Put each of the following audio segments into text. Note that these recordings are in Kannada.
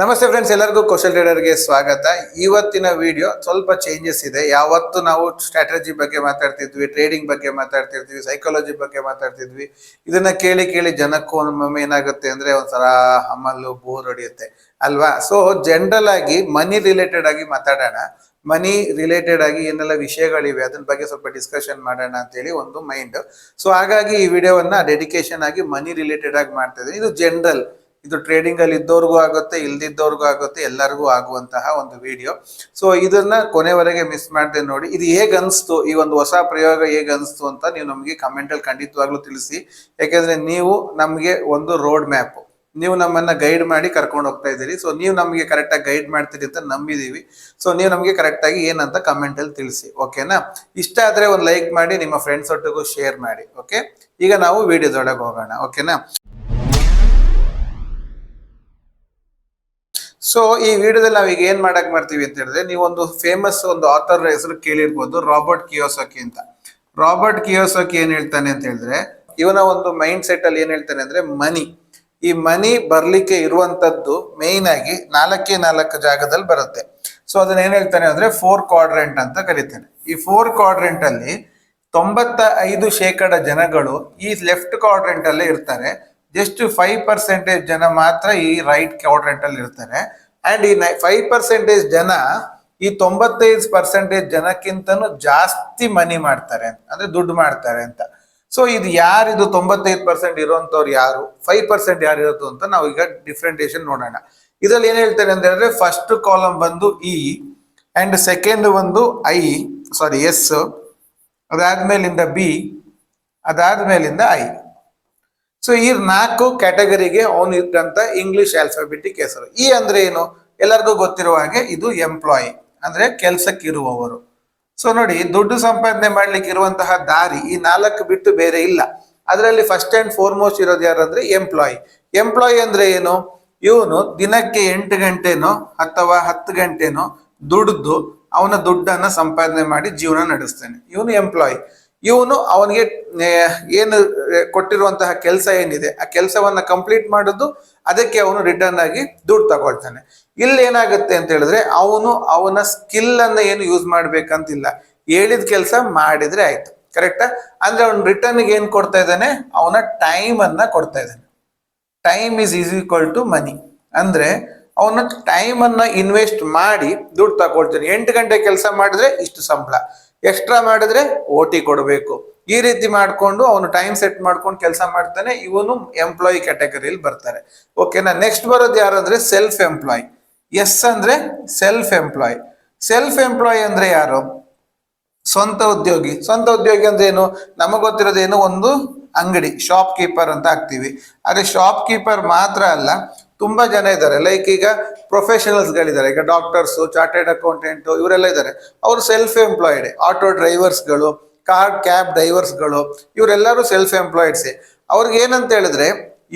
ನಮಸ್ತೆ ಫ್ರೆಂಡ್ಸ್ ಎಲ್ಲರಿಗೂ ಕೌಶಲ್ ಟ್ರೇಡರ್ಗೆ ಸ್ವಾಗತ. ಇವತ್ತಿನ ವಿಡಿಯೋ ಸ್ವಲ್ಪ ಚೇಂಜಸ್ ಇದೆ. ಯಾವತ್ತು ನಾವು ಸ್ಟ್ರಾಟಜಿ ಬಗ್ಗೆ ಮಾತಾಡ್ತಿದ್ವಿ ಟ್ರೇಡಿಂಗ್ ಬಗ್ಗೆ ಮಾತಾಡ್ತಿರ್ತೀವಿ ಸೈಕಾಲಜಿ ಬಗ್ಗೆ ಮಾತಾಡ್ತಿದ್ವಿ, ಇದನ್ನ ಕೇಳಿ ಕೇಳಿ ಜನಕ್ಕೂ ಒಮ್ಮೊಮ್ಮೆ ಏನಾಗುತ್ತೆ ಅಂದ್ರೆ ಒಂಥರ ಹಮಲು ಬೋರ್ ಹೊಡೆಯುತ್ತೆ. ಅಲ್ವಾ? ಸೊ ಜನರಲ್ ಆಗಿ ಮನಿ ರಿಲೇಟೆಡ್ ಆಗಿ ಮಾತಾಡೋಣ. ಮನಿ ರಿಲೇಟೆಡ್ ಆಗಿ ಏನೆಲ್ಲ ವಿಷಯಗಳಿವೆ, ಅದ್ರ ಬಗ್ಗೆ ಸ್ವಲ್ಪ ಡಿಸ್ಕಷನ್ ಮಾಡೋಣ ಅಂತೇಳಿ ಒಂದು ಮೈಂಡ್ ಸೊ ಹಾಗಾಗಿ ಈ ವಿಡಿಯೋವನ್ನ ಡೆಡಿಕೇಶನ್ ಆಗಿ ಮನಿ ರಿಲೇಟೆಡ್ ಆಗಿ ಮಾಡ್ತಾ ಇದ್ದೀನಿ ಇದು ಜನರಲ್ ಇದು ಟ್ರೇಡಿಂಗ್ ಅಲ್ಲಿ ಇದ್ದವ್ರಿಗೂ ಆಗುತ್ತೆ ಇಲ್ದಿದ್ದವ್ರಿಗೂ ಆಗುತ್ತೆ, ಎಲ್ಲರಿಗೂ ಆಗುವಂತಹ ಒಂದು ವಿಡಿಯೋ ಸೊ ಇದನ್ನ ಕೊನೆವರೆಗೆ ಮಿಸ್ ಮಾಡದೆ ನೋಡಿ. ಇದು ಹೇಗ್ ಅನಿಸ್ತು? ಈ ಒಂದು ಹೊಸ ಪ್ರಯೋಗ ಹೇಗ್ ಅನಿಸ್ತು ಅಂತ ನೀವು ನಮಗೆ ಕಮೆಂಟ್ ಅಲ್ಲಿ ಖಂಡಿತವಾಗ್ಲೂ ತಿಳಿಸಿ. ಯಾಕೆಂದ್ರೆ ನೀವು ನಮಗೆ ಒಂದು ರೋಡ್ ಮ್ಯಾಪ್ ನೀವು ನಮ್ಮನ್ನ ಗೈಡ್ ಮಾಡಿ ಕರ್ಕೊಂಡು ಹೋಗ್ತಾ ಇದ್ದೀರಿ. ಸೊ ನೀವು ನಮಗೆ ಕರೆಕ್ಟ್ ಆಗಿ ಗೈಡ್ ಮಾಡ್ತೀರಿ ಅಂತ ನಂಬಿದೀವಿ. ಸೊ ನೀವು ನಮಗೆ ಕರೆಕ್ಟ್ ಆಗಿ ಏನಂತ ಕಮೆಂಟ್ ಅಲ್ಲಿ ತಿಳಿಸಿ ಓಕೆನಾ ಇಷ್ಟ ಆದ್ರೆ ಒಂದು ಲೈಕ್ ಮಾಡಿ, ನಿಮ್ಮ ಫ್ರೆಂಡ್ಸ್ ಒಟ್ಟಿಗೂ ಶೇರ್ ಮಾಡಿ ಓಕೆ ಈಗ ನಾವು ವಿಡಿಯೋದೊಳಗೆ ಹೋಗೋಣ ಓಕೆನಾ ಸೊ ಈ ವಿಡಿಯೋದಲ್ಲಿ ನಾವು ಈಗ ಏನ್ ಮಾಡಕ್ ಮಾಡ್ತೀವಿ ಅಂತ ಹೇಳಿದ್ರೆ, ನೀವು ಒಂದು ಫೇಮಸ್ ಒಂದು ಆಥರ್ ಹೆಸರು ಕೇಳಿರ್ಬೋದು ರಾಬರ್ಟ್ ಕಿಯೋಸಕಿ ಅಂತ. ರಾಬರ್ಟ್ ಕಿಯೋಸಕಿ ಏನ್ ಹೇಳ್ತಾನೆ ಅಂತ ಹೇಳಿದ್ರೆ, ಇವನ ಒಂದು ಮೈಂಡ್ ಸೆಟ್ ಅಲ್ಲಿ ಏನ್ ಹೇಳ್ತಾನೆ ಅಂದ್ರೆ ಮನಿ ಈ ಮನಿ ಬರ್ಲಿಕ್ಕೆ ಇರುವಂತದ್ದು ಮೇಯ್ನ್ ಆಗಿ ನಾಲ್ಕೇ ನಾಲ್ಕು ಜಾಗದಲ್ಲಿ ಬರುತ್ತೆ. ಸೊ ಅದನ್ನ ಏನ್ ಹೇಳ್ತಾನೆ ಅಂದ್ರೆ ಫೋರ್ ಕ್ವಾಡ್ರೆಂಟ್ ಅಂತ ಕರಿತಾನೆ. ಈ ಫೋರ್ ಕ್ವಾಡ್ರೆಂಟ್ ಅಲ್ಲಿ ತೊಂಬತ್ತ ಐದು ಶೇಕಡ ಜನಗಳು ಈ ಲೆಫ್ಟ್ ಕ್ವಾಡ್ರೆಂಟ್ ಅಲ್ಲೇ ಇರ್ತಾರೆ. ಜಸ್ಟ್ ಫೈವ್ ಪರ್ಸೆಂಟೇಜ್ ಜನ ಮಾತ್ರ ಈ ರೈಟ್ ಕ್ವಾಡ್ರೆಂಟ್ ಅಲ್ಲಿ ಇರ್ತಾರೆ. ಅಂಡ್ ಈ ಫೈವ್ ಪರ್ಸೆಂಟೇಜ್ ಜನ ಈ ತೊಂಬತ್ತೈದು ಪರ್ಸೆಂಟೇಜ್ ಜನಕ್ಕಿಂತನೂ ಜಾಸ್ತಿ ಮನಿ ಮಾಡ್ತಾರೆ ಅಂದ್ರೆ ದುಡ್ಡು ಮಾಡ್ತಾರೆ ಅಂತ. ಸೊ ಇದು ಯಾರಿದು ತೊಂಬತ್ತೈದು ಪರ್ಸೆಂಟ್ ಇರುವಂತವ್ರು ಯಾರು? ಫೈವ್ ಪರ್ಸೆಂಟ್ ಯಾರು ಇರೋದು ಅಂತ ನಾವು ಈಗ ಡಿಫ್ರೆಂಟೇಷನ್ ನೋಡೋಣ. ಇದರಲ್ಲಿ ಏನ್ ಹೇಳ್ತಾರೆ ಅಂತ ಹೇಳಿದ್ರೆ ಫಸ್ಟ್ ಕಾಲಮ್ ಬಂದು ಇ ಅಂಡ್ ಸೆಕೆಂಡ್ ಒಂದು ಐ ಸಾರಿ ಎಸ್ ಅದಾದ್ಮೇಲಿಂದ ಬಿ ಅದಾದ್ಮೇಲಿಂದ ಐ ಸೊ ಈ ನಾಲ್ಕು ಕ್ಯಾಟಗರಿಗೆ ಅವನು ಇದ್ದಂತ ಇಂಗ್ಲಿಷ್ ಆಲ್ಫಾಬೆಟಿಕ್ ಹೆಸರು. ಈ ಅಂದ್ರೆ ಏನು? ಎಲ್ಲರಿಗೂ ಗೊತ್ತಿರುವ ಹಾಗೆ ಇದು ಎಂಪ್ಲಾಯಿ ಅಂದ್ರೆ ಕೆಲ್ಸಕ್ಕಿರುವವರು. ಸೊ ನೋಡಿ, ದುಡ್ಡು ಸಂಪಾದನೆ ಮಾಡ್ಲಿಕ್ಕೆ ಇರುವಂತಹ ದಾರಿ ಈ ನಾಲ್ಕು ಬಿಟ್ಟು ಬೇರೆ ಇಲ್ಲ. ಅದರಲ್ಲಿ ಫಸ್ಟ್ ಅಂಡ್ ಫೋರ್ಮೋಸ್ಟ್ ಇರೋದು ಯಾರಂದ್ರೆ ಎಂಪ್ಲಾಯಿ ಎಂಪ್ಲಾಯಿ ಅಂದ್ರೆ ಏನು? ಇವನು ದಿನಕ್ಕೆ ಎಂಟು ಗಂಟೆನೋ ಅಥವಾ ಹತ್ತು ಗಂಟೆನೋ ದುಡ್ದು ಅವನ ದುಡ್ಡನ್ನ ಸಂಪಾದನೆ ಮಾಡಿ ಜೀವನ ನಡೆಸ್ತಾನೆ. ಇವನು ಎಂಪ್ಲಾಯಿ ಇವನು ಅವನಿಗೆ ಏನು ಕೊಟ್ಟಿರುವಂತಹ ಕೆಲಸ ಏನಿದೆ, ಆ ಕೆಲಸವನ್ನ ಕಂಪ್ಲೀಟ್ ಮಾಡೋದು, ಅದಕ್ಕೆ ಅವನು ರಿಟರ್ನ್ ಆಗಿ ದುಡ್ಡು ತಗೊಳ್ತಾನೆ. ಇಲ್ಲಿ ಏನಾಗುತ್ತೆ ಅಂತ ಹೇಳಿದ್ರೆ, ಅವನು ಅವನ ಸ್ಕಿಲ್ ಅನ್ನ ಏನು ಯೂಸ್ ಮಾಡ್ಬೇಕಂತಿಲ್ಲ. ಹೇಳಿದ ಕೆಲಸ ಮಾಡಿದ್ರೆ ಆಯ್ತು. ಕರೆಕ್ಟ್ ಅಂದ್ರೆ ಅವನು ರಿಟರ್ನ್ಗೆ ಏನ್ ಕೊಡ್ತಾ ಇದ್ದಾನೆ? ಅವನ ಟೈಮ್ ಅನ್ನ ಕೊಡ್ತಾ ಇದ್ದಾನೆ. Time is is equal to money ಅಂದ್ರೆ, ಅವನ ಟೈಮ್ ಅನ್ನ ಇನ್ವೆಸ್ಟ್ ಮಾಡಿ ದುಡ್ಡು ತಗೊಳ್ತಾನೆ. ಎಂಟು ಗಂಟೆ ಕೆಲಸ ಮಾಡಿದ್ರೆ ಇಷ್ಟು ಸಂಬಳ. ಎಕ್ಸ್ಟ್ರಾ ಮಾಡಿದ್ರೆ ಓ ಟಿ ಕೊಡಬೇಕು. ಈ ರೀತಿ ಮಾಡಿಕೊಂಡು ಅವನು ಟೈಮ್ ಸೆಟ್ ಮಾಡ್ಕೊಂಡು ಕೆಲಸ ಮಾಡ್ತಾನೆ, ಇವನು ಎಂಪ್ಲಾಯಿ ಕ್ಯಾಟಗರಿಯಲ್ಲಿ ಬರ್ತಾರೆ. ಓಕೆನಾ ನೆಕ್ಸ್ಟ್ ಬರೋದು ಯಾರಂದ್ರೆ ಸೆಲ್ಫ್ ಎಂಪ್ಲಾಯ್ ಎಸ್ ಅಂದ್ರೆ ಸೆಲ್ಫ್ ಎಂಪ್ಲಾಯ್ ಸೆಲ್ಫ್ ಎಂಪ್ಲಾಯ್ ಅಂದ್ರೆ ಯಾರು? ಸ್ವಂತ ಉದ್ಯೋಗಿ. ಸ್ವಂತ ಉದ್ಯೋಗಿ ಅಂದ್ರೆ ಏನು? ನಮಗೆ ಗೊತ್ತಿರೋದೇನು ಒಂದು ಅಂಗಡಿ ಶಾಪ್ ಕೀಪರ್ ಅಂತ ಹಾಕ್ತಿವಿ. ಆದರೆ ಶಾಪ್ ಕೀಪರ್ ಮಾತ್ರ ಅಲ್ಲ ತುಂಬಾ ಜನ ಇದ್ದಾರೆ. ಲೈಕ್ ಈಗ ಪ್ರೊಫೆಷನಲ್ಸ್ಗಳಿದ್ದಾರೆ ಈಗ ಡಾಕ್ಟರ್ಸ್ ಚಾರ್ಟೆಡ್ ಅಕೌಂಟೆಂಟ್ ಇವರೆಲ್ಲ ಇದ್ದಾರೆ. ಅವರು ಸೆಲ್ಫ್ ಎಂಪ್ಲಾಯ್ಡ್ ಆಟೋ ಡ್ರೈವರ್ಸ್ಗಳು ಕಾರ್ ಕ್ಯಾಬ್ ಡ್ರೈವರ್ಸ್ಗಳು ಇವರೆಲ್ಲರೂ ಸೆಲ್ಫ್ ಎಂಪ್ಲಾಯ್ಡ್ಸೇ ಅವ್ರಿಗೆ ಏನಂತ ಹೇಳಿದ್ರೆ,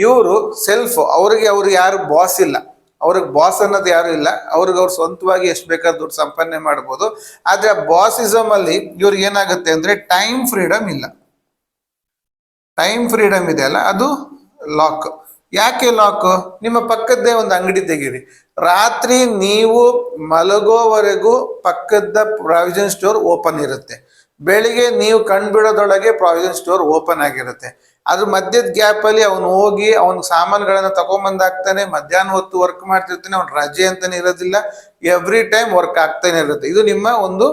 ಇವರು ಸೆಲ್ಫ್ ಅವ್ರಿಗೆ ಅವ್ರಿಗೆ ಯಾರು ಬಾಸ್ ಇಲ್ಲ. ಅವ್ರಿಗೆ ಬಾಸ್ ಅನ್ನೋದು ಯಾರು ಇಲ್ಲ. ಅವ್ರಿಗೆ ಅವ್ರು ಸ್ವಂತವಾಗಿ ಎಷ್ಟು ಬೇಕಾದ್ರೂ ದುಡ್ಡು ಸಂಪಾದನೆ ಮಾಡ್ಬೋದು. ಆದ್ರೆ ಬಾಸಿಸಮ್ ಅಲ್ಲಿ ಇವ್ರಿಗೆ ಏನಾಗುತ್ತೆ ಅಂದ್ರೆ ಟೈಮ್ ಫ್ರೀಡಮ್ ಇಲ್ಲ. ಟೈಮ್ ಫ್ರೀಡಮ್ ಇದೆ ಅಲ್ಲ? ಅದು ಲಾಕ್ ಯಾಕೆ ಲಾಕು ನಿಮ್ಮ ಪಕ್ಕದ್ದೇ ಒಂದು ಅಂಗಡಿ ತೆಗೀರಿ. ರಾತ್ರಿ ನೀವು ಮಲಗೋವರೆಗೂ ಪಕ್ಕದ ಪ್ರಾವಿಷನ್ ಸ್ಟೋರ್ ಓಪನ್ ಇರುತ್ತೆ. ಬೆಳಿಗ್ಗೆ ನೀವು ಕಣ್ಬಿಡೋದೊಳಗೆ ಪ್ರಾವಿಷನ್ ಸ್ಟೋರ್ ಓಪನ್ ಆಗಿರುತ್ತೆ. ಅದ್ರ ಮಧ್ಯದ ಗ್ಯಾಪ್ ಅಲ್ಲಿ ಅವನು ಹೋಗಿ ಅವನ ಸಾಮಾನುಗಳನ್ನ ತಗೊಂಬಂದಾಗ್ತಾನೆ ಮಧ್ಯಾಹ್ನ ಹೊತ್ತು ವರ್ಕ್ ಮಾಡ್ತಿರ್ತಾನೆ, ಅವ್ನ ರಜೆ ಅಂತಾನೆ ಇರೋದಿಲ್ಲ. ಎವ್ರಿ ಟೈಮ್ ವರ್ಕ್ ಆಗ್ತಾನೆ ಇರುತ್ತೆ. ಇದು ನಿಮ್ಮ ಒಂದು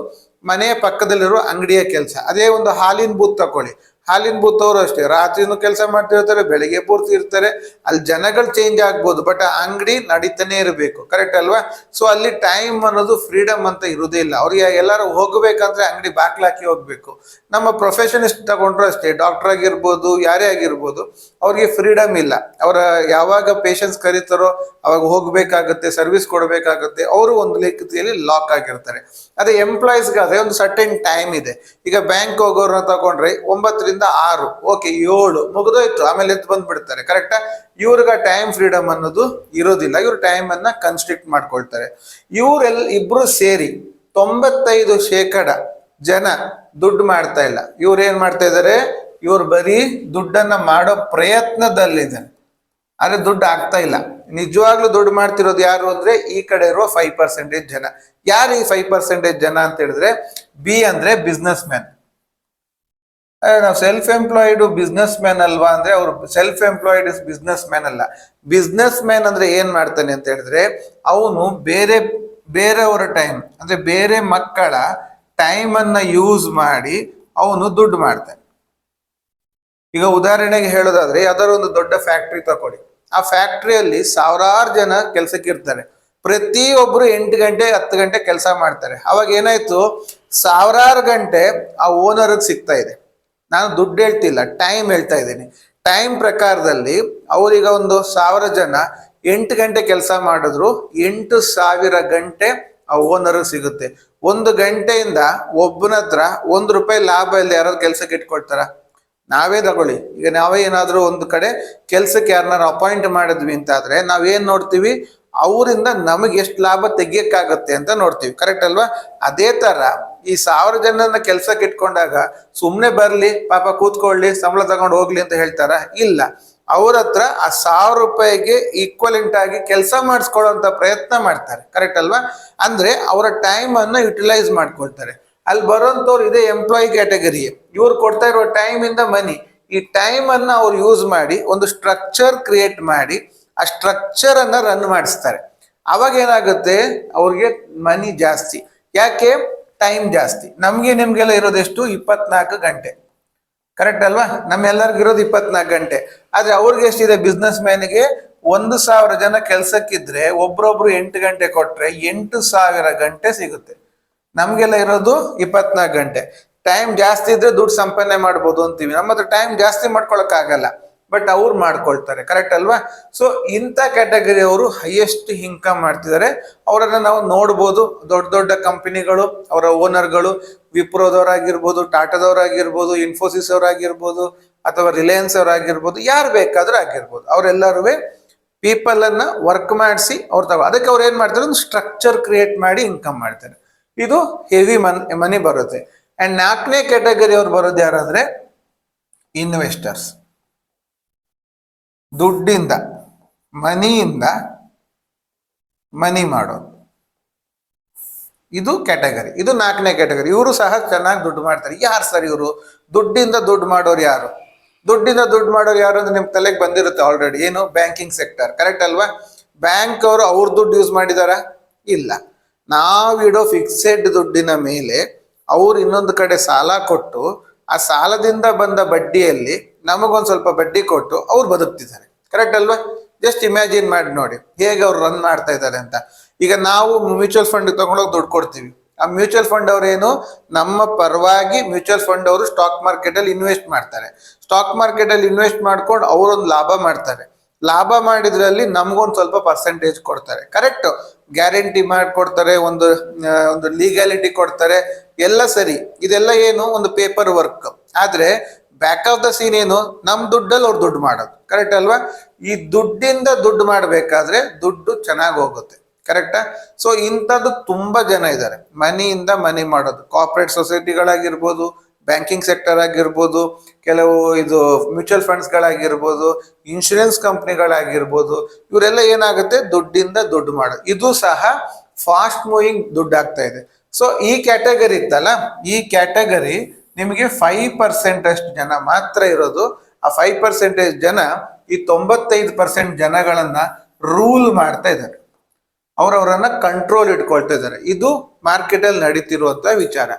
ಮನೆಯ ಪಕ್ಕದಲ್ಲಿರುವ ಅಂಗಡಿಯ ಕೆಲಸ. ಅದೇ ಒಂದು ಹಾಲಿನ ಬೂತ್ ತಕೊಳ್ಳಿ. ಹಾಲಿನ ಬೂತವರು ಅಷ್ಟೇ. ರಾತ್ರಿನೂ ಕೆಲಸ ಮಾಡ್ತಿರ್ತಾರೆ ಬೆಳಿಗ್ಗೆ ಪೂರ್ತಿ ಇರ್ತಾರೆ. ಅಲ್ಲಿ ಜನಗಳು ಚೇಂಜ್ ಆಗ್ಬೋದು ಬಟ್ ಆ ಅಂಗಡಿ ನಡೀತಾನೆ ಇರಬೇಕು. ಕರೆಕ್ಟ್ ಅಲ್ವಾ? ಸೊ ಅಲ್ಲಿ ಟೈಮ್ ಅನ್ನೋದು ಫ್ರೀಡಮ್ ಅಂತ ಇರೋದೇ ಇಲ್ಲ. ಅವ್ರಿಗೆ ಎಲ್ಲರೂ ಹೋಗಬೇಕಂದ್ರೆ ಅಂಗಡಿ ಬಾಕ್ಲಾಕಿ ಹೋಗ್ಬೇಕು. ನಮ್ಮ ಪ್ರೊಫೆಷನಿಸ್ಟ್ ತಗೊಂಡ್ರು ಅಷ್ಟೇ. ಡಾಕ್ಟರ್ ಆಗಿರ್ಬೋದು, ಯಾರೇ ಆಗಿರ್ಬೋದು, ಅವ್ರಿಗೆ ಫ್ರೀಡಮ್ ಇಲ್ಲ. ಅವರ ಯಾವಾಗ ಪೇಷನ್ಸ್ ಕರೀತಾರೋ, ಅವಾಗ ಹೋಗಬೇಕಾಗತ್ತೆ ಸರ್ವಿಸ್ ಕೊಡಬೇಕಾಗತ್ತೆ. ಅವರು ಒಂದು ಲೆಕ್ಕದಲ್ಲಿ ಲಾಕ್ ಆಗಿರ್ತಾರೆ. ಅದೇ ಎಂಪ್ಲಾಯೀಸ್ಗಾದ್ರೆ ಒಂದು ಸರ್ಟೆನ್ ಟೈಮ್ ಇದೆ. ಈಗ ಬ್ಯಾಂಕ್ ಹೋಗೋರ್ನ ತಗೊಂಡ್ರೆ ಒಂಬತ್ತರಿಂದ ಆರು ಓಕೆ ಏಳು ಮುಗಿದೋಯ್ತು, ಆಮೇಲೆ ಎದ್ದು ಬಂದ್ಬಿಡ್ತಾರೆ ಕರೆಕ್ಟಾ ಇವ್ರಿಗೆ ಟೈಮ್ ಫ್ರೀಡಮ್ ಅನ್ನೋದು ಇರೋದಿಲ್ಲ, ಇವ್ರ ಟೈಮ್ ಅನ್ನ ಕನ್ಸ್ಟ್ರಿಕ್ಟ್ ಮಾಡ್ಕೊಳ್ತಾರೆ. ಇವರೆಲ್ಲ ಇಬ್ರು ಸೇರಿ ತೊಂಬತ್ತೈದು ಶೇಕಡ ಜನ ದುಡ್ಡು ಮಾಡ್ತಾ ಇಲ್ಲ. ಇವ್ರು ಏನ್ ಮಾಡ್ತಾ ಇದಾರೆ? ಇವ್ರು ಬರೀ ದುಡ್ಡನ್ನ ಮಾಡೋ ಪ್ರಯತ್ನದಲ್ಲಿದ್ದಾರೆ ಆದ್ರೆ ದುಡ್ಡು ಆಗ್ತಾ ಇಲ್ಲ. ನಿಜವಾಗ್ಲೂ ದುಡ್ಡು ಮಾಡ್ತಿರೋದು ಯಾರು ಅಂದ್ರೆ ಈ ಕಡೆ ಇರುವ ಫೈವ್ ಪರ್ಸೆಂಟೇಜ್ ಜನ. ಯಾರು ಈ ಫೈವ್ ಪರ್ಸೆಂಟೇಜ್ ಜನ ಅಂತ ಹೇಳಿದ್ರೆ ಬಿ ಅಂದ್ರೆ ಬಿಸ್ನೆಸ್ ಮ್ಯಾನ್ ನಾವು ಸೆಲ್ಫ್ ಎಂಪ್ಲಾಯ್ಡ್ ಬಿಸ್ನೆಸ್ ಮ್ಯಾನ್ ಅಲ್ವಾ ಅಂದ್ರೆ ಅವ್ರು ಸೆಲ್ಫ್ ಎಂಪ್ಲಾಯ್ಡ್ ಬಿಸ್ನೆಸ್ ಮ್ಯಾನ್ ಅಲ್ಲ. ಬಿಸ್ನೆಸ್ ಮ್ಯಾನ್ ಅಂದ್ರೆ ಏನ್ ಮಾಡ್ತಾನೆ ಅಂತ ಹೇಳಿದ್ರೆ ಅವನು ಬೇರೆ, ಬೇರೆಯವರ ಟೈಮ್ ಅಂದ್ರೆ ಬೇರೆ ಮಕ್ಕಳ ಟೈಮ್ ಅನ್ನ ಯೂಸ್ ಮಾಡಿ ಅವನು ದುಡ್ಡು ಮಾಡ್ತಾನೆ. ಈಗ ಉದಾಹರಣೆಗೆ ಹೇಳೋದಾದ್ರೆ ಯಾವ್ದಾದ್ರು ಒಂದು ದೊಡ್ಡ ಫ್ಯಾಕ್ಟ್ರಿ ತಗೊಳ್ಳಿ ಆ ಫ್ಯಾಕ್ಟ್ರಿಯಲ್ಲಿ ಸಾವಿರಾರು ಜನ ಕೆಲಸಕ್ಕೆ ಇರ್ತಾರೆ. ಪ್ರತಿಯೊಬ್ಬರು ಎಂಟು ಗಂಟೆ, ಹತ್ತು ಗಂಟೆ ಕೆಲಸ ಮಾಡ್ತಾರೆ. ಅವಾಗ ಏನಾಯ್ತು? ಸಾವಿರಾರು ಗಂಟೆ ಆ ಓನರ್ಗೆ ಸಿಗ್ತಾ ಇದೆ. ನಾನು ದುಡ್ಡು ಹೇಳ್ತಿಲ್ಲ ಟೈಮ್ ಹೇಳ್ತಾ ಇದ್ದೀನಿ. ಟೈಮ್ ಪ್ರಕಾರದಲ್ಲಿ ಅವರೀಗ ಒಂದು ಸಾವಿರ ಜನ ಎಂಟು ಗಂಟೆ ಕೆಲಸ ಮಾಡಿದ್ರು, ಎಂಟು ಸಾವಿರ ಗಂಟೆ ಆ ಓನರ್ ಸಿಗುತ್ತೆ. ಒಂದು ಗಂಟೆಯಿಂದ ಒಬ್ಬನ ಹತ್ರ ಒಂದು ರೂಪಾಯಿ ಲಾಭ ಇಲ್ಲ ಯಾರಾದ್ರು ಕೆಲಸಕ್ಕೆ ಇಟ್ಕೊಳ್ತಾರ? ನಾವೇ ತಗೊಳ್ಳಿ. ಈಗ ನಾವೇ ಏನಾದರೂ ಒಂದು ಕಡೆ ಕೆಲ್ಸಕ್ಕೆ ಯಾರನ್ನಾರು ಅಪಾಯಿಂಟ್ ಮಾಡಿದ್ವಿ ಅಂತಾದರೆ ನಾವೇನು ನೋಡ್ತೀವಿ? ಅವರಿಂದ ನಮಗೆ ಎಷ್ಟು ಲಾಭ ತೆಗಿಯಕ್ಕಾಗತ್ತೆ ಅಂತ ನೋಡ್ತೀವಿ. ಕರೆಕ್ಟ್ ಅಲ್ವಾ? ಅದೇ ತರ ಈ ಸಾವಿರ ಜನನ ಕೆಲ್ಸಕ್ಕೆ ಇಟ್ಕೊಂಡಾಗ ಸುಮ್ಮನೆ ಬರಲಿ, ಪಾಪ ಕೂತ್ಕೊಳ್ಳಿ, ಸಂಬಳ ತಗೊಂಡು ಹೋಗ್ಲಿ ಅಂತ ಹೇಳ್ತಾರ? ಇಲ್ಲ. ಅವ್ರ ಹತ್ರ ಆ ಸಾವಿರ ರೂಪಾಯಿಗೆ ಈಕ್ವಲೆಂಟ್ ಆಗಿ ಕೆಲಸ ಮಾಡಿಸ್ಕೊಳ್ಳೋ ಪ್ರಯತ್ನ ಮಾಡ್ತಾರೆ. ಕರೆಕ್ಟ್ ಅಲ್ವಾ? ಅಂದ್ರೆ ಅವರ ಟೈಮ್ ಅನ್ನ ಯುಟಿಲೈಸ್ ಮಾಡ್ಕೊಳ್ತಾರೆ. ಅಲ್ಲಿ ಬರೋಂಥವ್ರು ಇದೇ ಎಂಪ್ಲಾಯಿ ಕ್ಯಾಟಗರಿ ಇವ್ರು ಕೊಡ್ತಾ ಇರೋ ಟೈಮ್ ಇಂದ ಮನಿ ಈ ಟೈಮ್ ಅನ್ನ ಅವ್ರು ಯೂಸ್ ಮಾಡಿ, ಒಂದು ಸ್ಟ್ರಕ್ಚರ್ ಕ್ರಿಯೇಟ್ ಮಾಡಿ, ಆ ಸ್ಟ್ರಕ್ಚರ್ ಅನ್ನ ರನ್ ಮಾಡಿಸ್ತಾರೆ. ಅವಾಗ ಏನಾಗುತ್ತೆ? ಅವ್ರಿಗೆ ಮನಿ ಜಾಸ್ತಿ. ಯಾಕೆ? ಟೈಮ್ ಜಾಸ್ತಿ. ನಮ್ಗೆ ನಿಮ್ಗೆಲ್ಲ ಇರೋದೆಷ್ಟು ಇಪ್ಪತ್ನಾಲ್ಕು ಗಂಟೆ. ಕರೆಕ್ಟ್ ಅಲ್ವಾ? ನಮ್ಮೆಲ್ಲರಿಗೂ ಇರೋದು ಇಪ್ಪತ್ನಾಲ್ಕು ಗಂಟೆ. ಆದ್ರೆ ಅವ್ರಿಗೆ ಎಷ್ಟಿದೆ? ಬಿಸ್ನೆಸ್ ಮ್ಯಾನ್ಗೆ ಒಂದು ಸಾವಿರ ಜನ ಕೆಲ್ಸಕ್ಕಿದ್ರೆ, ಒಬ್ರೊಬ್ರು ಎಂಟು ಗಂಟೆ ಕೊಟ್ರೆ ಎಂಟು ಸಾವಿರ ಗಂಟೆ ಸಿಗುತ್ತೆ. ನಮ್ಗೆಲ್ಲ ಇರೋದು ಇಪ್ಪತ್ನಾಲ್ಕು ಗಂಟೆ. ಟೈಮ್ ಜಾಸ್ತಿ ಇದ್ರೆ ದುಡ್ಡು ಸಂಪಾದನೆ ಮಾಡ್ಬೋದು ಅಂತೀವಿ. ನಮ್ಮ ಹತ್ರ ಟೈಮ್ ಜಾಸ್ತಿ ಮಾಡ್ಕೊಳಕ್ ಆಗಲ್ಲ ಬಟ್ ಅವ್ರು ಮಾಡ್ಕೊಳ್ತಾರೆ. ಕರೆಕ್ಟ್ ಅಲ್ವಾ? ಸೊ ಇಂಥ ಕ್ಯಾಟಗರಿ ಅವರು ಹೈಯೆಸ್ಟ್ ಇನ್ಕಮ್ ಮಾಡ್ತಿದ್ದಾರೆ. ಅವರನ್ನ ನಾವು ನೋಡ್ಬೋದು. ದೊಡ್ಡ ದೊಡ್ಡ ಕಂಪನಿಗಳು ಅವರ ಓನರ್ಗಳು ವಿಪ್ರೋದವರಾಗಿರ್ಬೋದು, ಟಾಟಾದವರಾಗಿರ್ಬೋದು ಇನ್ಫೋಸಿಸ್ ಅವರಾಗಿರ್ಬೋದು, ಅಥವಾ ರಿಲಯನ್ಸ್ ಅವರಾಗಿರ್ಬೋದು, ಯಾರು ಬೇಕಾದ್ರೂ ಆಗಿರ್ಬೋದು. ಅವರೆಲ್ಲರೂ ಅನ್ನ ವರ್ಕ್ ಮಾಡಿಸಿ ಅವ್ರು ತಗೋ ಅದಕ್ಕೆ ಅವ್ರು ಏನ್ ಮಾಡ್ತಾರೆ? ಸ್ಟ್ರಕ್ಚರ್ ಕ್ರಿಯೇಟ್ ಮಾಡಿ ಇನ್ಕಮ್ ಮಾಡ್ತಾರೆ. ಇದು ಹೆವಿ ಮನ್ ಮನಿ ಬರುತ್ತೆ. ಅಂಡ್ ನಾಲ್ಕನೇ ಕ್ಯಾಟಗರಿ ಅವ್ರು ಬರೋದು ಯಾರಂದ್ರೆ ಇನ್ವೆಸ್ಟರ್ಸ್ ದುಡ್ಡಿಂದ, ಮನಿಯಿಂದ ಮನಿ ಮಾಡೋದು. ಇದು ಕ್ಯಾಟಗರಿ ಇದು ನಾಲ್ಕನೇ ಕ್ಯಾಟಗರಿ ಇವರು ಸಹ ಚೆನ್ನಾಗಿ ದುಡ್ಡು ಮಾಡ್ತಾರೆ. ಯಾರು ಸರ್ ಇವರು? ದುಡ್ಡಿಂದ ದುಡ್ಡು ಮಾಡೋರು ಯಾರು? ದುಡ್ಡಿಂದ ದುಡ್ಡು ಮಾಡೋರು ಯಾರು ಅಂದ್ರೆ ನಿಮ್ ತಲೆಗೆ ಬಂದಿರುತ್ತೆ ಆಲ್ರೆಡಿ ಏನು? ಬ್ಯಾಂಕಿಂಗ್ ಸೆಕ್ಟರ್ ಕರೆಕ್ಟ್ ಅಲ್ವಾ? ಬ್ಯಾಂಕ್ ಅವರು ಅವ್ರ ದುಡ್ಡು ಯೂಸ್ ಮಾಡಿದಾರ? ಇಲ್ಲ. ನಾವಿಡೋ ಫಿಕ್ಸೆಡ್ ದುಡ್ಡಿನ ಮೇಲೆ ಅವ್ರು ಇನ್ನೊಂದು ಕಡೆ ಸಾಲ ಕೊಟ್ಟು, ಆ ಸಾಲದಿಂದ ಬಂದ ಬಡ್ಡಿಯಲ್ಲಿ ನಮಗೊಂದು ಸ್ವಲ್ಪ ಬಡ್ಡಿ ಕೊಟ್ಟು ಅವ್ರು ಬದುಕ್ತಿದ್ದಾರೆ. ಕರೆಕ್ಟ್ ಅಲ್ವಾ? ಜಸ್ಟ್ ಇಮ್ಯಾಜಿನ್ ಮಾಡಿ ನೋಡಿ. ಹೇಗೆ ಅವ್ರು ರನ್ ಮಾಡ್ತಾ ಇದ್ದಾರೆ ಅಂತ. ಈಗ ನಾವು ಮ್ಯೂಚುವಲ್ ಫಂಡ್ ತಗೊಂಡೋಗಿ ದುಡ್ಡು ಕೊಡ್ತೀವಿ. ಆ ಮ್ಯೂಚುವಲ್ ಫಂಡ್ ಅವರೇನು ನಮ್ಮ ಪರವಾಗಿ ಮ್ಯೂಚುವಲ್ ಫಂಡ್ ಅವರು ಸ್ಟಾಕ್ ಮಾರ್ಕೆಟ್ ಅಲ್ಲಿ ಇನ್ವೆಸ್ಟ್ ಮಾಡ್ತಾರೆ. ಸ್ಟಾಕ್ ಮಾರ್ಕೆಟ್ ಅಲ್ಲಿ ಇನ್ವೆಸ್ಟ್ ಮಾಡ್ಕೊಂಡು ಅವರೊಂದು ಲಾಭ ಮಾಡ್ತಾರೆ. ಲಾಭ ಮಾಡಿದ್ರಲ್ಲಿ ನಮ್ಗೊಂದು ಸ್ವಲ್ಪ ಪರ್ಸೆಂಟೇಜ್ ಕೊಡ್ತಾರೆ. ಕರೆಕ್ಟ್ ಗ್ಯಾರಂಟಿ ಮಾಡಿಕೊಡ್ತಾರೆ, ಒಂದು ಒಂದು ಲೀಗಾಲಿಟಿ ಕೊಡ್ತಾರೆ, ಎಲ್ಲ ಸರಿ. ಇದೆಲ್ಲ ಏನು? ಒಂದು ಪೇಪರ್ ವರ್ಕ್ ಆದ್ರೆ ಬ್ಯಾಕ್ ಆಫ್ ದ ಸೀನ್ ಏನು? ನಮ್ ದುಡ್ಡಲ್ಲಿ ಅವ್ರು ದುಡ್ಡು ಮಾಡೋದು. ಕರೆಕ್ಟ್ ಅಲ್ವಾ? ಈ ದುಡ್ಡಿಂದ ದುಡ್ಡು ಮಾಡಬೇಕಾದ್ರೆ ದುಡ್ಡು ಚೆನ್ನಾಗಿ ಹೋಗುತ್ತೆ. ಕರೆಕ್ಟಾ ಸೊ ಇಂಥದ್ದು ತುಂಬಾ ಜನ ಇದ್ದಾರೆ. ಮನಿಯಿಂದ ಮನಿ ಮಾಡೋದು. ಕಾರ್ಪೊರೇಟ್ ಸೊಸೈಟಿಗಳಾಗಿರ್ಬೋದು ಬ್ಯಾಂಕಿಂಗ್ ಸೆಕ್ಟರ್ ಆಗಿರ್ಬೋದು, ಕೆಲವು ಇದು ಮ್ಯೂಚುವಲ್ ಫಂಡ್ಸ್ಗಳಾಗಿರ್ಬೋದು ಇನ್ಶೂರೆನ್ಸ್ ಕಂಪ್ನಿಗಳಾಗಿರ್ಬೋದು, ಇವರೆಲ್ಲ ಏನಾಗುತ್ತೆ? ದುಡ್ಡಿಂದ ದುಡ್ಡು ಮಾಡೋದು ಇದು ಸಹ ಫಾಸ್ಟ್ ಮೂವಿಂಗ್ ದುಡ್ಡು ಆಗ್ತಾ ಇದೆ. ಸೊ ಈ ಕ್ಯಾಟಗರಿ ಇತ್ತಲ್ಲ, ಈ ಕ್ಯಾಟಗರಿ ನಿಮಗೆ ಫೈವ್ ಪರ್ಸೆಂಟ್ ಅಷ್ಟು ಜನ ಮಾತ್ರ ಇರೋದು. ಆ ಫೈವ್ ಪರ್ಸೆಂಟೇಜ್ ಜನ, ಈ ತೊಂಬತ್ತೈದು ಪರ್ಸೆಂಟ್ ಜನಗಳನ್ನ ರೂಲ್ ಮಾಡ್ತಾ ಇದ್ದಾರೆ. ಅವರವರನ್ನ ಕಂಟ್ರೋಲ್ ಇಟ್ಕೊಳ್ತಾ ಇದ್ದಾರೆ. ಇದು ಮಾರ್ಕೆಟ್ ಅಲ್ಲಿ ನಡೀತಿರುವಂತ ವಿಚಾರ.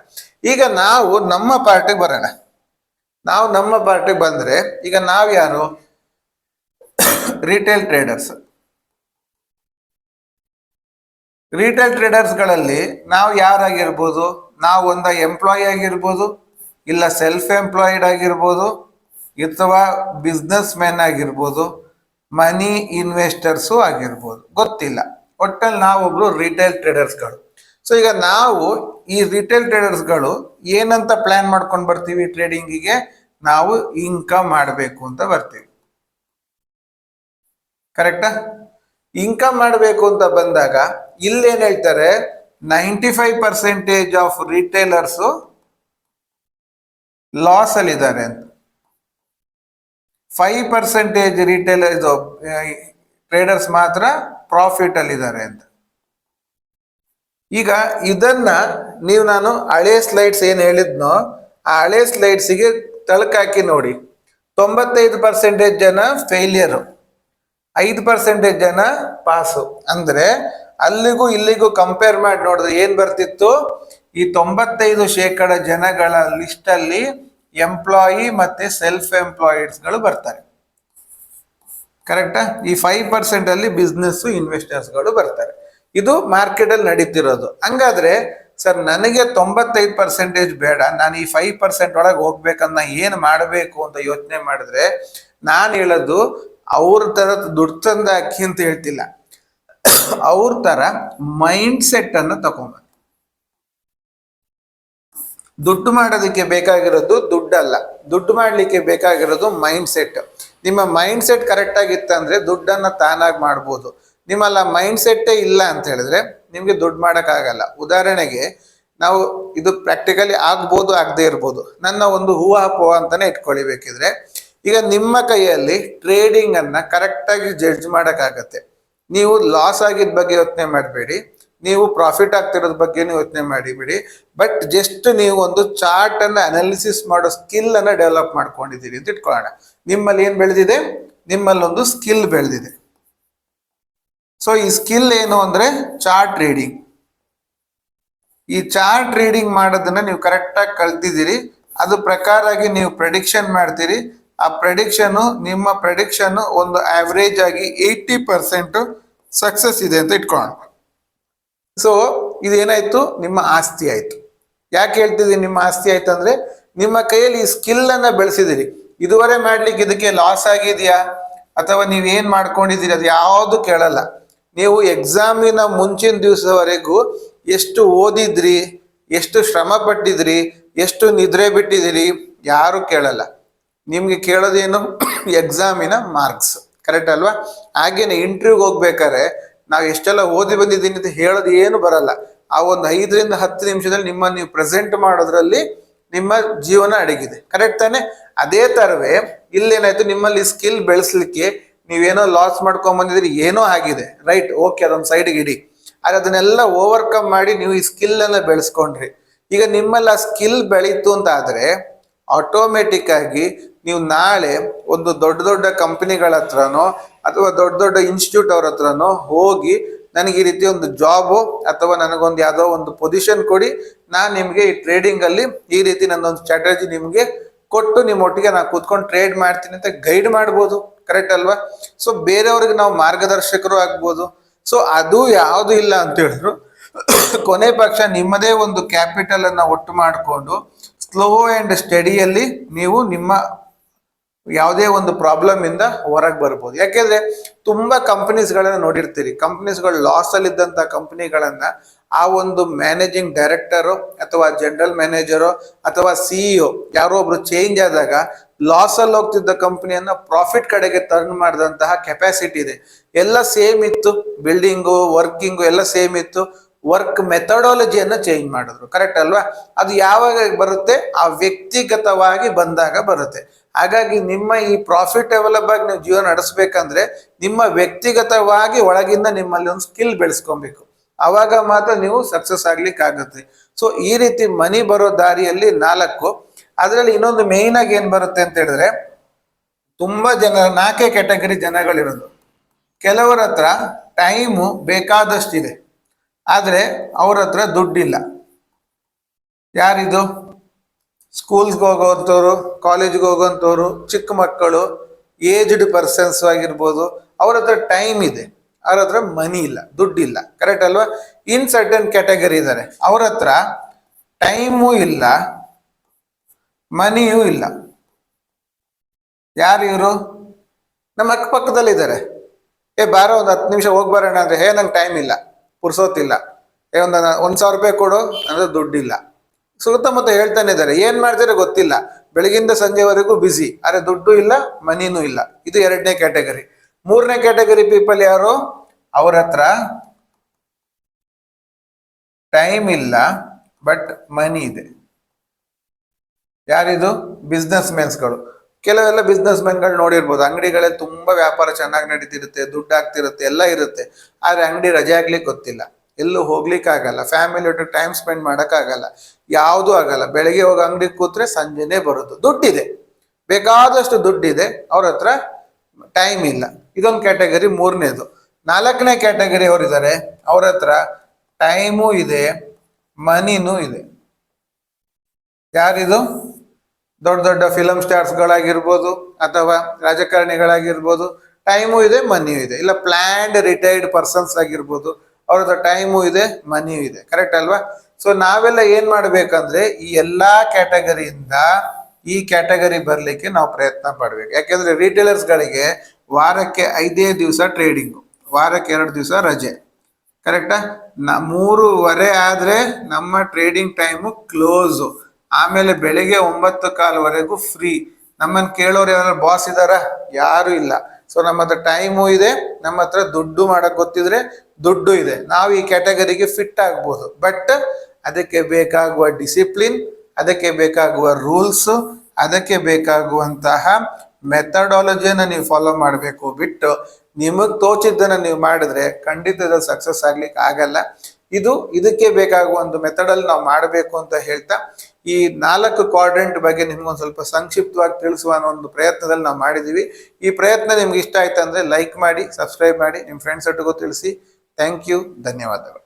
ಈಗ ನಾವು ನಮ್ಮ ಪಾರ್ಟಿಗೆ ಬರೋಣ. ನಾವು ನಮ್ಮ ಪಾರ್ಟಿಗೆ ಬಂದ್ರೆ ಈಗ ನಾವು ಯಾರು? ರಿಟೇಲ್ ಟ್ರೇಡರ್ಸ್ ರಿಟೇಲ್ ಟ್ರೇಡರ್ಸ್ಗಳಲ್ಲಿ ನಾವು ಯಾರಾಗಿರ್ಬೋದು? ನಾವು ಒಂದು ಎಂಪ್ಲಾಯಿ ಆಗಿರ್ಬೋದು, ಇಲ್ಲ ಸೆಲ್ಫ್ ಎಂಪ್ಲಾಯ್ಡ್ ಆಗಿರ್ಬೋದು, ಅಥವಾ ಬಿಸ್ನೆಸ್ ಮ್ಯಾನ್ ಆಗಿರ್ಬೋದು ಮನಿ ಇನ್ವೆಸ್ಟರ್ಸು ಆಗಿರ್ಬೋದು. ಗೊತ್ತಿಲ್ಲ. ಒಟ್ಟಲ್ಲಿ ನಾವೊಬ್ರು ರಿಟೇಲ್ ಟ್ರೇಡರ್ಸ್ಗಳು ಸೊ ಈಗ ನಾವು ಈ ರಿಟೇಲ್ ಟ್ರೇಡರ್ಸ್ಗಳು ಏನಂತ ಪ್ಲಾನ್ ಮಾಡ್ಕೊಂಡು ಬರ್ತೀವಿ ಟ್ರೇಡಿಂಗಿಗೆ ನಾವು ಇನ್ಕಮ್ ಮಾಡಬೇಕು ಅಂತ ಬರ್ತೀವಿ. ಕರೆಕ್ಟಾ ಇನ್ಕಮ್ ಮಾಡಬೇಕು ಅಂತ ಬಂದಾಗ ಇಲ್ಲೇನ್ ಹೇಳ್ತಾರೆ? Ninety five percentage of retailers loss ಅಲ್ಲಿ ಇದ್ದಾರೆ ಅಂತ. ಫೈವ್ ಪರ್ಸೆಂಟೇಜ್ ರಿಟೇಲರ್ ಟ್ರೇಡರ್ಸ್ ಮಾತ್ರ ಪ್ರಾಫಿಟ್ ಅಲ್ಲಿ ಇದ್ದಾರೆ ಅಂತ. ಈಗ ಇದನ್ನ ನೀವು ನಾನು ಹಳೆ ಸ್ಲೈಡ್ಸ್ ಏನ್ ಹೇಳಿದ್ನೋ, ಆ ಹಳೆ ಸ್ಲೈಡ್ಸಿಗೆ ತಳಕಾಕಿ ನೋಡಿ. ತೊಂಬತ್ತೈದು ಪರ್ಸೆಂಟೇಜ್ ಜನ ಫೇಲಿಯರು ಐದು ಪರ್ಸೆಂಟೇಜ್ ಜನ ಪಾಸು ಅಂದ್ರೆ ಅಲ್ಲಿಗೂ ಇಲ್ಲಿಗೂ ಕಂಪೇರ್ ಮಾಡಿ ನೋಡಿದ್ರೆ ಏನ್ ಬರ್ತಿತ್ತು? ಈ ತೊಂಬತ್ತೈದು ಶೇಕಡ ಜನಗಳ ಲಿಸ್ಟ್ ಅಲ್ಲಿ ಎಂಪ್ಲಾಯಿ ಮತ್ತೆ ಸೆಲ್ಫ್ ಎಂಪ್ಲಾಯಿಡ್ಸ್ಗಳು ಬರ್ತಾರೆ. ಕರೆಕ್ಟಾ ಈ ಫೈವ್ ಪರ್ಸೆಂಟ್ ಅಲ್ಲಿ ಬಿಸ್ನೆಸ್ ಇನ್ವೆಸ್ಟರ್ಸ್ಗಳು ಬರ್ತಾರೆ. ಇದು ಮಾರ್ಕೆಟ್ ಅಲ್ಲಿ ನಡೀತಿರೋದು. ಹಂಗಾದ್ರೆ ಸರ್ ನನಗೆ ತೊಂಬತ್ತೈದು ಪರ್ಸೆಂಟೇಜ್ ಬೇಡ, ನಾನು ಈ ಫೈವ್ ಪರ್ಸೆಂಟ್ ಒಳಗೆ ಹೋಗ್ಬೇಕನ್ನ ಏನು ಮಾಡಬೇಕು ಅಂತ ಯೋಚನೆ ಮಾಡಿದ್ರೆ, ನಾನು ಹೇಳೋದು ಅವ್ರ ತರ ದುಡ್ಡು ತಂದ ಅಕ್ಕಿ ಅಂತ ಹೇಳ್ತಿಲ್ಲ. ಅವ್ರ ತರ ಮೈಂಡ್ ಸೆಟ್ ಅನ್ನು ತಗೊಂಬ. ದುಡ್ಡು ಮಾಡೋದಕ್ಕೆ ಬೇಕಾಗಿರೋದು ದುಡ್ಡಲ್ಲ. ದುಡ್ಡು ಮಾಡ್ಲಿಕ್ಕೆ ಬೇಕಾಗಿರೋದು ಮೈಂಡ್ ಸೆಟ್ ನಿಮ್ಮ ಮೈಂಡ್ ಸೆಟ್ ಕರೆಕ್ಟ್ ಆಗಿತ್ತಂದ್ರೆ ದುಡ್ಡನ್ನ ತಾನಾಗಿ ಮಾಡ್ಬೋದು. ನಿಮ್ಮಲ್ಲ ಮೈಂಡ್ ಸೆಟ್ಟೇ ಇಲ್ಲ ಅಂತ ಹೇಳಿದ್ರೆ ನಿಮ್ಗೆ ದುಡ್ಡು ಮಾಡೋಕ್ಕಾಗಲ್ಲ. ಉದಾಹರಣೆಗೆ ನಾವು ಇದು ಪ್ರಾಕ್ಟಿಕಲಿ ಆಗ್ಬೋದು, ಆಗದೆ ಇರ್ಬೋದು. ನನ್ನ ಒಂದು ಹೂವಾಪೋ ಅಂತಾನೆ ಅಂತಲೇ ಬೇಕಿದ್ರೆ ಈಗ ನಿಮ್ಮ ಕೈಯಲ್ಲಿ ಟ್ರೇಡಿಂಗ್ ಅನ್ನ ಕರೆಕ್ಟಾಗಿ ಜಡ್ಜ್ ಮಾಡೋಕ್ಕಾಗತ್ತೆ. ನೀವು ಲಾಸ್ ಆಗಿದ ಬಗ್ಗೆ ಯೋಚನೆ ಮಾಡಬೇಡಿ. ನೀವು ಪ್ರಾಫಿಟ್ ಆಗ್ತಿರೋದ್ ಬಗ್ಗೆ ಯೋಚನೆ ಮಾಡಿಬಿಡಿ. ಬಟ್ ಜಸ್ಟ್ ನೀವು ಒಂದು ಚಾರ್ಟ್ ಅನ್ನ ಅನಾಲಿಸಿಸ್ ಮಾಡೋ ಸ್ಕಿಲ್ ಅನ್ನ ಡೆವಲಪ್ ಮಾಡ್ಕೊಂಡಿದ್ದೀರಿ ಅಂತ ಇಟ್ಕೊಳ್ಳೋಣ. ನಿಮ್ಮಲ್ಲಿ ಏನ್ ಬೆಳೆದಿದೆ? ನಿಮ್ಮಲ್ಲಿ ಒಂದು ಸ್ಕಿಲ್ ಬೆಳೆದಿದೆ. ಸೊ ಈ ಸ್ಕಿಲ್ ಏನು ಅಂದ್ರೆ ಚಾರ್ಟ್ ರೀಡಿಂಗ್ ಈ ಚಾರ್ಟ್ ರೀಡಿಂಗ್ ಮಾಡೋದನ್ನ ನೀವು ಕರೆಕ್ಟಾಗಿ ಕಲ್ತಿದ್ದೀರಿ. ಅದು ಪ್ರಕಾರಾಗಿ ನೀವು ಪ್ರೆಡಿಕ್ಷನ್ ಮಾಡ್ತೀರಿ. ಆ ಪ್ರೆಡಿಕ್ಷನ್ ನಿಮ್ಮ ಪ್ರೆಡಿಕ್ಷನ್ ಒಂದು ಆವರೇಜ್ ಆಗಿ ಏಯ್ಟಿ ಪರ್ಸೆಂಟ್ ಸಕ್ಸಸ್ ಇದೆ ಅಂತ ಇಟ್ಕೊಳ್ಳೋಣ. ಸೊ ಇದೇನಾಯ್ತು? ನಿಮ್ಮ ಆಸ್ತಿ ಆಯ್ತು. ಯಾಕೆ ಹೇಳ್ತಿದ್ದೀನಿ ನಿಮ್ಮ ಆಸ್ತಿ ಆಯ್ತು ಅಂದ್ರೆ, ನಿಮ್ಮ ಕೈಯಲ್ಲಿ ಈ ಸ್ಕಿಲ್ ಅನ್ನ ಬೆಳೆಸಿದಿರಿ ಇದುವರೆ ಮಾಡ್ಲಿಕ್ಕೆ ಇದಕ್ಕೆ ಲಾಸ್ ಆಗಿದೆಯಾ? ಅಥವಾ ನೀವೇನ್ ಮಾಡ್ಕೊಂಡಿದ್ದೀರಿ? ಅದು ಯಾವುದು ಕೇಳಲ್ಲ. ನೀವು ಎಕ್ಸಾಮಿನ ಮುಂಚಿನ ದಿವಸವರೆಗೂ ಎಷ್ಟು ಓದಿದ್ರಿ, ಎಷ್ಟು ಶ್ರಮ ಪಟ್ಟಿದ್ರಿ ಎಷ್ಟು ನಿದ್ರೆ ಬಿಟ್ಟಿದ್ದೀರಿ ಯಾರು ಕೇಳಲ್ಲ. ನಿಮ್ಗೆ ಕೇಳೋದೇನು ಎಕ್ಸಾಮಿನ ಮಾರ್ಕ್ಸ್ ಕರೆಕ್ಟ್ ಅಲ್ವಾ? ಹಾಗೇನೆ ಇಂಟರ್ವ್ಯೂಗೆ ಹೋಗ್ಬೇಕಾದ್ರೆ ನಾವು ಎಷ್ಟೆಲ್ಲ ಓದಿ ಬಂದಿದ್ದೀನಿ ಅಂತ ಹೇಳೋದು ಏನು ಬರಲ್ಲ. ಆ ಒಂದು ಐದರಿಂದ ಹತ್ತು ನಿಮಿಷದಲ್ಲಿ ನಿಮ್ಮನ್ನು ನೀವು ಪ್ರೆಸೆಂಟ್ ಮಾಡೋದ್ರಲ್ಲಿ ನಿಮ್ಮ ಜೀವನ ಅಡಗಿದೆ. ಕರೆಕ್ಟ್ ತಾನೆ? ಅದೇ ತರವೇ, ಇಲ್ಲೇನಾಯ್ತು ನಿಮ್ಮಲ್ಲಿ ಸ್ಕಿಲ್ ಬೆಳೆಸ್ಲಿಕ್ಕೆ ನೀವೇನೋ ಲಾಸ್ ಮಾಡ್ಕೊಂಡ್ ಬಂದಿದ್ರಿ ಏನೋ ಆಗಿದೆ. ರೈಟ್ ಓಕೆ ಅದೊಂದು ಸೈಡ್ಗೆ ಇಡಿ. ಆದ್ರೆ ಅದನ್ನೆಲ್ಲ ಓವರ್ಕಮ್ ಮಾಡಿ ನೀವು ಈ ಸ್ಕಿಲ್ ಎಲ್ಲ ಬೆಳೆಸ್ಕೊಂಡ್ರಿ. ಈಗ ನಿಮ್ಮಲ್ಲಿ ಆ ಸ್ಕಿಲ್ ಬೆಳೀತು ಅಂತ ಆದ್ರೆ ಆಟೋಮೆಟಿಕ್ ಆಗಿ ನೀವು ನಾಳೆ ಒಂದು ದೊಡ್ಡ ದೊಡ್ಡ ಕಂಪನಿಗಳ ಹತ್ರನೋ, ಅಥವಾ ದೊಡ್ಡ ದೊಡ್ಡ ಇನ್ಸ್ಟಿಟ್ಯೂಟ್ ಅವ್ರ ಹತ್ರನೋ ಹೋಗಿ ನನಗೆ ಈ ರೀತಿ ಒಂದು ಜಾಬು ಅಥವಾ ನನಗೊಂದು ಯಾವುದೋ ಒಂದು ಪೊಸಿಷನ್ ಕೊಡಿ, ನಾನು ನಿಮಗೆ ಈ ಟ್ರೇಡಿಂಗ್ ಅಲ್ಲಿ ಈ ರೀತಿ ನನ್ನೊಂದು ಸ್ಟ್ರಾಟಜಿ ನಿಮಗೆ ಕೊಟ್ಟು ನಿಮ್ಮ ಒಟ್ಟಿಗೆ ನಾನು ಕೂತ್ಕೊಂಡು ಟ್ರೇಡ್ ಮಾಡ್ತೀನಿ ಅಂತ ಗೈಡ್ ಮಾಡ್ಬೋದು. ಕರೆಕ್ಟ್ ಅಲ್ವಾ? ಸೊ ಬೇರೆಯವ್ರಿಗೆ ನಾವು ಮಾರ್ಗದರ್ಶಕರು ಆಗ್ಬೋದು. ಸೊ ಅದು ಯಾವುದು ಇಲ್ಲ ಅಂತ ಹೇಳಿದ್ರು, ಕೊನೆ ಪಕ್ಷ ನಿಮ್ಮದೇ ಒಂದು ಕ್ಯಾಪಿಟಲ್ ಅನ್ನ ಒಟ್ಟು ಮಾಡಿಕೊಂಡು ಸ್ಲೋ ಅಂಡ್ ಸ್ಟಡಿಯಲ್ಲಿ ನೀವು ನಿಮ್ಮ ಯಾವುದೇ ಒಂದು ಪ್ರಾಬ್ಲಮ್ ಇಂದ ಹೊರಗೆ ಬರ್ಬೋದು. ಯಾಕೆಂದ್ರೆ, ತುಂಬಾ ಕಂಪನೀಸ್ಗಳನ್ನ ನೋಡಿರ್ತೀರಿ. ಕಂಪನೀಸ್ಗಳು ಲಾಸ್ ಅಲ್ಲಿ ಇದ್ದಂತ ಕಂಪನಿಗಳನ್ನ ಆ ಒಂದು ಮ್ಯಾನೇಜಿಂಗ್ ಡೈರೆಕ್ಟರು ಅಥವಾ ಜನರಲ್ ಮ್ಯಾನೇಜರು ಅಥವಾ ಸಿಇಒ ಯಾರೋ ಒಬ್ರು ಚೇಂಜ್ ಆದಾಗ ಲಾಸ್ ಅಲ್ಲಿ ಹೋಗ್ತಿದ್ದ ಕಂಪನಿಯನ್ನ ಪ್ರಾಫಿಟ್ ಕಡೆಗೆ ಟರ್ನ್ ಮಾಡಿದಂತಹ ಕೆಪಾಸಿಟಿ ಇದೆ. ಎಲ್ಲ ಸೇಮ್ ಇತ್ತು. ಬಿಲ್ಡಿಂಗು ವರ್ಕಿಂಗು ಎಲ್ಲ ಸೇಮ್ ಇತ್ತು. ವರ್ಕ್ ಮೆಥಡಾಲಜಿಯನ್ನು ಚೇಂಜ್ ಮಾಡಿದ್ರು. ಕರೆಕ್ಟ್ ಅಲ್ವಾ? ಅದು ಯಾವಾಗ ಬರುತ್ತೆ? ಆ ವ್ಯಕ್ತಿಗತವಾಗಿ ಬಂದಾಗ ಬರುತ್ತೆ. ಹಾಗಾಗಿ ನಿಮ್ಮ ಈ ಪ್ರಾಫಿಟೇಬಲ್ ಆಗಿ ನೀವು ಜೀವನ ನಡೆಸ್ಬೇಕಂದ್ರೆ ನಿಮ್ಮ ವ್ಯಕ್ತಿಗತವಾಗಿ ಒಳಗಿಂದ ನಿಮ್ಮಲ್ಲಿ ಒಂದು ಸ್ಕಿಲ್ ಬೆಳೆಸ್ಕೊಬೇಕು. ಅವಾಗ ಮಾತ್ರ ನೀವು ಸಕ್ಸಸ್ ಆಗ್ಲಿಕ್ಕೆ ಆಗುತ್ತೆ ಸೊ ಈ ರೀತಿ ಮನಿ ಬರೋ ದಾರಿಯಲ್ಲಿ ನಾಲ್ಕು ಅದರಲ್ಲಿ ಇನ್ನೊಂದು ಮೇಯ್ನ್ ಆಗಿ ಏನ್ ಬರುತ್ತೆ ಅಂತ ಹೇಳಿದ್ರೆ, ತುಂಬಾ ಜನ, ನಾಲ್ಕೇ ಕ್ಯಾಟಗರಿ ಜನಗಳಿರೋದು. ಕೆಲವರ ಹತ್ರ ಟೈಮು ಬೇಕಾದಷ್ಟಿದೆ. ಆದರೆ ಅವ್ರ ಹತ್ರ ದುಡ್ಡಿಲ್ಲ. ಯಾರಿದು? ಸ್ಕೂಲ್ಸ್ಗೆ ಹೋಗೋಂಥವ್ರು ಕಾಲೇಜ್ಗೆ ಹೋಗೋಂಥವ್ರು ಚಿಕ್ಕ ಮಕ್ಕಳು ಏಜ್ಡ್ ಪರ್ಸನ್ಸ್ ಆಗಿರ್ಬೋದು, ಅವ್ರ ಹತ್ರ ಟೈಮ್ ಇದೆ. ಅವ್ರ ಹತ್ರ ಮನಿ ಇಲ್ಲ, ದುಡ್ಡಿಲ್ಲ. ಕರೆಕ್ಟ್ ಅಲ್ವಾ? ಇನ್ ಸರ್ಟನ್ ಕ್ಯಾಟಗರಿ ಇದ್ದಾರೆ ಅವ್ರ ಹತ್ರ ಟೈಮು ಇಲ್ಲ. ಮನಿಯೂ ಇಲ್ಲ. ಯಾರು ಇವರು? ನಮ್ಮ ಅಕ್ಕಪಕ್ಕದಲ್ಲಿದ್ದಾರೆ ಏ, ಬಾರೋ, ಒಂದು ಹತ್ತು ನಿಮಿಷ ಹೋಗಿ ಬರೋಣ ಅಂದ್ರೆ, ಹೇ, ನಂಗೆ ಟೈಮ್ ಇಲ್ಲ. ಪುರ್ಸೋತಿಲ್ಲ. ಏ, ಒಂದು ಒಂದು ಸಾವಿರ ರೂಪಾಯಿ ಕೊಡು, ಅಂದರೆ ದುಡ್ಡಿಲ್ಲ. ಸುತ್ತಮುತ್ತ ಹೇಳ್ತಾನೆ ಇದ್ದಾರೆ, ಏನು ಮಾಡ್ತಾರೆ ಗೊತ್ತಿಲ್ಲ. ಬೆಳಗಿಂದ ಸಂಜೆವರೆಗೂ ಬ್ಯುಸಿ ಅರೆ ದುಡ್ಡು ಇಲ್ಲ, ಮನಿನೂ ಇಲ್ಲ. ಇದು ಎರಡನೇ ಕ್ಯಾಟಗರಿ ಮೂರನೇ ಕ್ಯಾಟಗರಿ ಪೀಪಲ್ ಯಾರು? ಅವ್ರ ಹತ್ರ ಟೈಮ್ ಇಲ್ಲ ಬಟ್ ಮನಿ ಇದೆ. ಯಾರಿದು? ಬಿಸ್ನೆಸ್ ಮೆನ್ಸ್ಗಳು ಕೆಲವೆಲ್ಲ ಬಿಸ್ನೆಸ್ ಮ್ಯಾನ್ಗಳು ನೋಡಿರ್ಬೋದು. ಅಂಗಡಿಗಳೇ ತುಂಬಾ ವ್ಯಾಪಾರ ಚೆನ್ನಾಗಿ ನಡೀತಿರುತ್ತೆ ದುಡ್ಡು ಆಗ್ತಿರುತ್ತೆ ಎಲ್ಲ ಇರುತ್ತೆ. ಆದರೆ ಅಂಗಡಿ ರಜೆ ಆಗ್ಲಿಕ್ಕೆ ಗೊತ್ತಿಲ್ಲ. ಎಲ್ಲೂ ಹೋಗ್ಲಿಕ್ಕಾಗಲ್ಲ. ಫ್ಯಾಮಿಲಿ ಒಟ್ಟು ಟೈಮ್ ಸ್ಪೆಂಡ್ ಆಗಲ್ಲ ಯಾವುದೂ ಆಗಲ್ಲ. ಬೆಳಗ್ಗೆ ಹೋಗಿ ಅಂಗಡಿ ಕೂತ್ರೆ ಸಂಜೆನೇ ಬರೋದು. ದುಡ್ಡಿದೆ. ಬೇಕಾದಷ್ಟು ದುಡ್ಡಿದೆ. ಅವ್ರ ಹತ್ರ ಟೈಮ್ ಇಲ್ಲ. ಇದೊಂದು ಕ್ಯಾಟಗರಿ ಮೂರನೇದು. ನಾಲ್ಕನೇ ಕ್ಯಾಟಗರಿ ಅವರಿದ್ದಾರೆ. ಅವ್ರ ಹತ್ರ ಟೈಮು ಇದೆ, ಮನಿನೂ ಇದೆ. ಯಾರಿದು? ದೊಡ್ಡ ದೊಡ್ಡ ಫಿಲಮ್ ಸ್ಟಾರ್ಸ್ಗಳಾಗಿರ್ಬೋದು ಅಥವಾ ರಾಜಕಾರಣಿಗಳಾಗಿರ್ಬೋದು ಟೈಮು ಇದೆ ಮನಿಯೂ ಇದೆ. ಇಲ್ಲ ಪ್ಲ್ಯಾಂಡ್ ರಿಟೈರ್ಡ್ ಪರ್ಸನ್ಸ್ ಆಗಿರ್ಬೋದು, ಅವ್ರ ಹತ್ರ ಟೈಮು ಇದೆ ಮನಿಯೂ ಇದೆ. ಕರೆಕ್ಟ್ ಅಲ್ವಾ? ಸೊ ನಾವೆಲ್ಲ ಏನ್ ಮಾಡ್ಬೇಕಂದ್ರೆ, ಈ ಎಲ್ಲಾ ಕ್ಯಾಟಗರಿಯಿಂದ ಈ ಕ್ಯಾಟಗರಿ ಬರ್ಲಿಕ್ಕೆ ನಾವು ಪ್ರಯತ್ನ ಪಡ್ಬೇಕು. ಯಾಕೆಂದ್ರೆ ರಿಟೇಲರ್ಸ್ ಗಳಿಗೆ ವಾರಕ್ಕೆ ಐದೇ ದಿವಸ ಟ್ರೇಡಿಂಗ್ ವಾರಕ್ಕೆ ಎರಡು ದಿವಸ ರಜೆ. ಕರೆಕ್ಟಾ ನ, ಮೂರುವರೆ ಆದ್ರೆ ನಮ್ಮ ಟ್ರೇಡಿಂಗ್ ಟೈಮು ಕ್ಲೋಸು ಆಮೇಲೆ ಬೆಳಿಗ್ಗೆ ಒಂಬತ್ತು ಕಾಲವರೆಗೂ ಫ್ರೀ ನಮ್ಮನ್ನು ಕೇಳೋರು ಯಾರು ಬಾಸ್ ಇದಾರ? ಯಾರು ಇಲ್ಲ. ಸೊ ನಮ್ಮ ಹತ್ರ ಟೈಮು ಇದೆ. ನಮ್ಮ ಹತ್ರ ದುಡ್ಡು ಮಾಡಕ್ ಗೊತ್ತಿದ್ರೆ ದುಡ್ಡು ಇದೆ. ನಾವು ಈ ಕ್ಯಾಟಗರಿಗೆ ಫಿಟ್ ಆಗ್ಬೋದು. ಬಟ್ ಅದಕ್ಕೆ ಬೇಕಾಗುವ ಡಿಸಿಪ್ಲಿನ್ ಅದಕ್ಕೆ ಬೇಕಾಗುವ ರೂಲ್ಸ್ ಅದಕ್ಕೆ ಬೇಕಾಗುವಂತಹ ಮೆಥಡಾಲಜಿಯನ್ನು ನೀವು ಫಾಲೋ ಮಾಡಬೇಕು. ಬಿಟ್ಟು ನಿಮಗೆ ತೋಚಿದ್ದನ್ನು ನೀವು ಮಾಡಿದ್ರೆ ಖಂಡಿತ ಸಕ್ಸಸ್ ಆಗ್ಲಿಕ್ಕೆ ಆಗಲ್ಲ. ಇದು, ಇದಕ್ಕೆ ಬೇಕಾಗುವ ಒಂದು ಮೆಥಡಲ್ಲಿ ನಾವು ಮಾಡಬೇಕು ಅಂತ ಹೇಳ್ತಾ ಈ ನಾಲ್ಕು ಕ್ವಾಡ್ರೆಂಟ್ ಬಗ್ಗೆ ನಿಮ್ಗೊಂದು ಸ್ವಲ್ಪ ಸಂಕ್ಷಿಪ್ತವಾಗಿ ತಿಳಿಸುವ ಅನ್ನೋ ಒಂದು ಪ್ರಯತ್ನದಲ್ಲಿ ನಾವು ಮಾಡಿದ್ದೀವಿ ಈ ಪ್ರಯತ್ನ ನಿಮ್ಗೆ ಇಷ್ಟ ಆಯ್ತು ಅಂದ್ರೆ ಲೈಕ್ ಮಾಡಿ ಸಬ್ಸ್ಕ್ರೈಬ್ ಮಾಡಿ ನಿಮ್ಮ ಫ್ರೆಂಡ್ಸ್ ಒಟ್ಟಿಗೂ ತಿಳಿಸಿ. ಥ್ಯಾಂಕ್ ಯು ಧನ್ಯವಾದಗಳು.